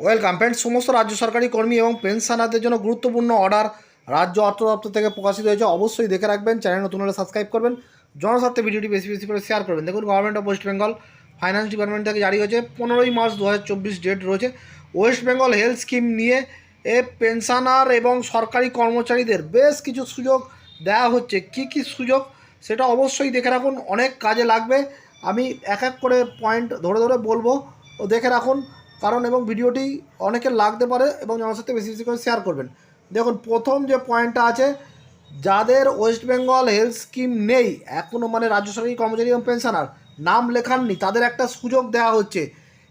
Welcome friend সমস্ত রাজ্য সরকারি কর্মী এবং পেনশনারদের জন্য গুরুত্বপূর্ণ অর্ডার রাজ্য অর্থ দপ্তর থেকে প্রকাশিত হয়েছে। অবশ্যই দেখে রাখবেন, চ্যানেল নতুন হলে সাবস্ক্রাইব করবেন। জনস্বার্থে ভিডিওটি বেশি বেশি করে শেয়ার করবেন। দেখুন government of West Bengal finance department থেকে জারি হয়েছে। পনেরোই মার্চ দু হাজার চব্বিশ ডেট রয়েছে। ওয়েস্ট বেঙ্গল হেলথ স্কিম নিয়ে এ পেনশনার এবং সরকারি কর্মচারীদের বেশ কিছু সুযোগ দেওয়া হচ্ছে। কি কি সুযোগ, সেটা অবশ্যই দেখে রাখুন। অনেক কাজে লাগবে। আমি এক এক করে পয়েন্ট ধরে ধরে বলব। ও দেখে রাখুন। কারণ এবং ভিডিওটি অনেকের লাগতে পারে এবং আমার সাথে বেশি বেশি করে শেয়ার করবেন। দেখুন, প্রথম যে পয়েন্টটা আছে, যাদের ওয়েস্ট বেঙ্গল হেলথ স্কিম নেই এখনও মানে রাজ্য সরকারি কর্মচারী এবং পেনশনার নাম লেখাননি, তাদের একটা সুযোগ দেওয়া হচ্ছে।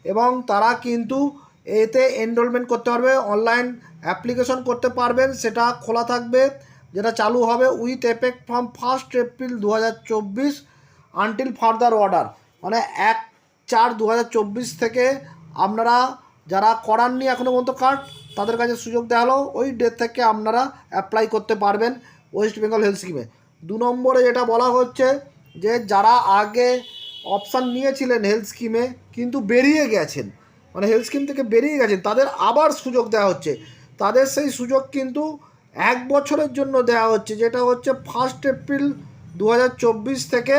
এবং তারা কিন্তু এতে এনরোলমেন্ট করতে পারবে অনলাইন অ্যাপ্লিকেশন করতে পারবেন, সেটা খোলা থাকবে, যেটা চালু হবে with effect from first April দু হাজার চব্বিশ আনটিল ফার্দার অর্ডার মানে এক চার দু থেকে আপনারা যারা করাননি এখনও পর্যন্ত কার্ড তাদের কাছে সুযোগ দেওয়া হলো। ওই ডেট থেকে আপনারা অ্যাপ্লাই করতে পারবেন ওয়েস্ট বেঙ্গল হেলথ স্কিমে দু নম্বরে যেটা বলা হচ্ছে যে, যারা আগে অপশান নিয়েছিলেন হেলথ স্কিমে কিন্তু বেরিয়ে গেছেন মানে হেলথ স্কিম থেকে বেরিয়ে গেছেন, তাদের আবার সুযোগ দেওয়া হচ্ছে। তাদের সেই সুযোগ কিন্তু এক বছরের জন্য দেওয়া হচ্ছে, যেটা হচ্ছে ফার্স্ট এপ্রিল দু হাজার চব্বিশ থেকে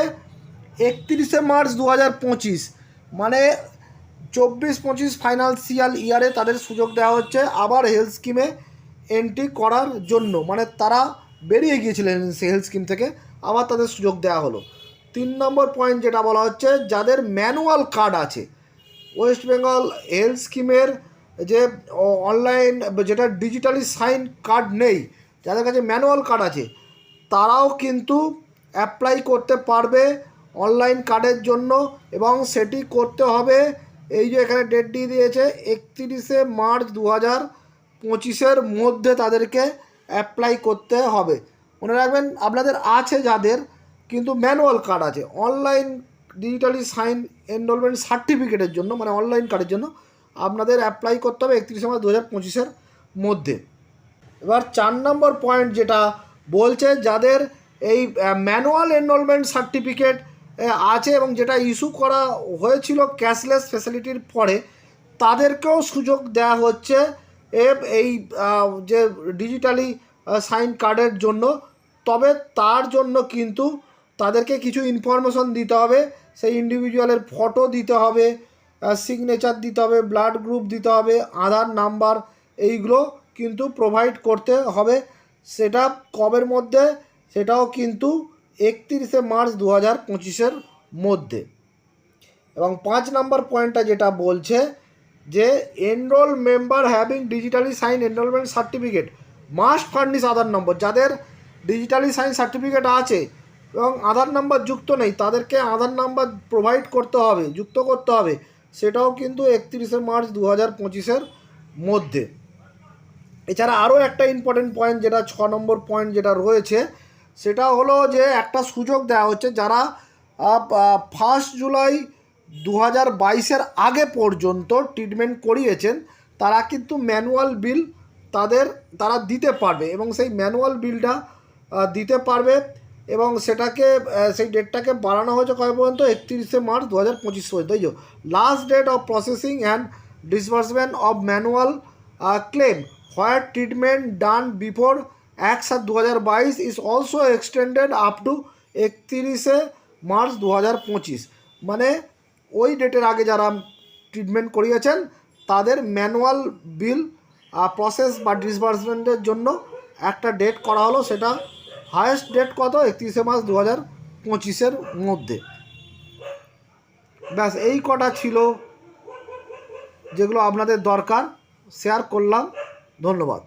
একত্রিশে মার্চ দু হাজার পঁচিশ। মানে চব্বিশ পঁচিশ ফাইনান্সিয়াল ইয়ারে তাদের সুযোগ দেওয়া হচ্ছে আবার হেলথ স্কিমে এন্ট্রি করার জন্য। মানে তারা বেরিয়ে গিয়েছিলেন সে হেলথ স্কিম থেকে, আবার তাদের সুযোগ দেওয়া হলো। তিন নম্বর পয়েন্ট যেটা বলা হচ্ছে, যাদের ম্যানুয়াল কার্ড আছে ওয়েস্ট বেঙ্গল হেলথ স্কিমের যে অনলাইন যেটা ডিজিটালি সাইন কার্ড নেই, যাদের কাছে ম্যানুয়াল কার্ড আছে, তারাও কিন্তু অ্যাপ্লাই করতে পারবে অনলাইন কার্ডের জন্য এবং সেটি করতে হবে এই যে এখানে ডেট দিয়ে দিয়েছে, একত্রিশে মার্চ দু হাজার পঁচিশের মধ্যে তাদেরকে অ্যাপ্লাই করতে হবে। মনে রাখবেন, আপনাদের আছে যাদের, কিন্তু ম্যানুয়াল কার্ড আছে। অনলাইন ডিজিটালি সাইন এনরোলমেন্ট সার্টিফিকেটের জন্য মানে অনলাইন কার্ডের জন্য আপনাদের অ্যাপ্লাই করতে হবে একত্রিশে মার্চ দু হাজার পঁচিশের মধ্যে। এবার চার নম্বর পয়েন্ট যেটা বলছে, যাদের এই ম্যানুয়াল এনরোলমেন্ট সার্টিফিকেট আছে এবং যেটা ইস্যু করা হয়েছিল ক্যাশলেস ফ্যাসিলিটির পরে, তাদেরকেও সুযোগ দেওয়া হচ্ছে এই যে ডিজিটালি সাইন কার্ডের জন্য। তবে তার জন্য কিন্তু তাদেরকে কিছু ইনফরমেশন দিতে হবে। সেই ইন্ডিভিজুয়ালের ফটো দিতে হবে সিগনেচার দিতে হবে ব্লাড গ্রুপ দিতে হবে, আধার নাম্বার এইগুলো কিন্তু প্রোভাইড করতে হবে। সেটা কবের মধ্যে, সেটাও কিন্তু একত্রিশে মার্চ দু হাজার পঁচিশের মধ্যে। এবং পাঁচ নাম্বার পয়েন্টটা যেটা বলছে যে enrol member having digitally sign enrolment certificate must furnish Aadhaar number যাদের ডিজিটালি সাইন সার্টিফিকেট আছে এবং আধার নাম্বার যুক্ত নেই, তাদেরকে আধার নাম্বার প্রোভাইড করতে হবে, যুক্ত করতে হবে। সেটাও কিন্তু একত্রিশে মার্চ দু হাজার পঁচিশের মধ্যে। এছাড়া আরও একটা ইম্পর্টেন্ট পয়েন্ট যেটা ছ নম্বর পয়েন্ট যেটা রয়েছে সেটা হলো যে একটা সুযোগ দেওয়া হচ্ছে যারা ফার্স্ট জুলাই দু হাজার বাইশের আগে পর্যন্ত ট্রিটমেন্ট করিয়েছেন, তারা কিন্তু ম্যানুয়াল বিল তাদের, তারা দিতে পারবে এবং সেই ম্যানুয়াল বিলটা দিতে পারবে এবং সেটাকে সেই ডেটটাকে বাড়ানো হয়েছে কবে পর্যন্ত? একত্রিশে মার্চ দু হাজার পঁচিশ পর্যন্ত। এই last date of processing and disbursement of manual claim where treatment done before এক সাত দু হাজার বাইশ is also extended up to একত্রিশে মার্চ দু হাজার পঁচিশ। মানে ওই ডেটের আগে যারা ট্রিটমেন্ট করিয়েছেন, তাদের ম্যানুয়াল বিল প্রসেস বা ডিসবার্সমেন্টের জন্য একটা ডেট করা হলো, সেটা হায়েস্ট ডেট কত? একত্রিশে মার্চ দু হাজার পঁচিশের মধ্যে। ব্যাস, এই কটা ছিল যেগুলো আপনাদের দরকার। শেয়ার করলাম। ধন্যবাদ।